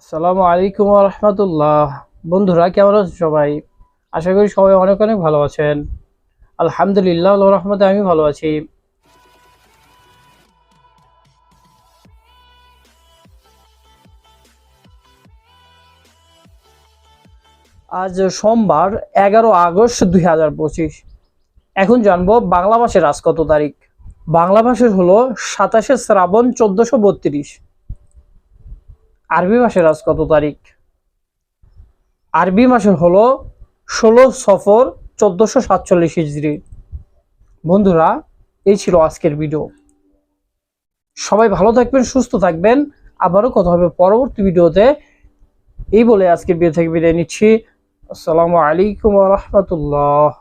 আসসালামু আলাইকুম রহমতুল্লাহ। বন্ধুরা, কেমন আছেন সবাই? আশা করি সবাই অনেক অনেক ভালো আছেন। আলহামদুলিল্লাহ রহমতে আমি ভালো আছি। আজ সোমবার, এগারো আগস্ট দুই হাজার পঁচিশ। এখন জানব বাংলা মাসের আজ কত তারিখ। বাংলা মাসের হলো সাতাশে শ্রাবণ চোদ্দশো বত্রিশ। আরবি মাসের আজ কত তারিখ? আরবি মাসের হলো ষোলো সফর চোদ্দশো সাতচল্লিশ হিজড়ি বন্ধুরা, এই ছিল আজকের ভিডিও সবাই ভালো থাকবেন, সুস্থ থাকবেন। আবারও কথা হবে পরবর্তী ভিডিওতে এই বলে আজকের ভিডিও থেকে বিদায় নিচ্ছি। আসসালামু আলাইকুম রহমতুল্লাহ।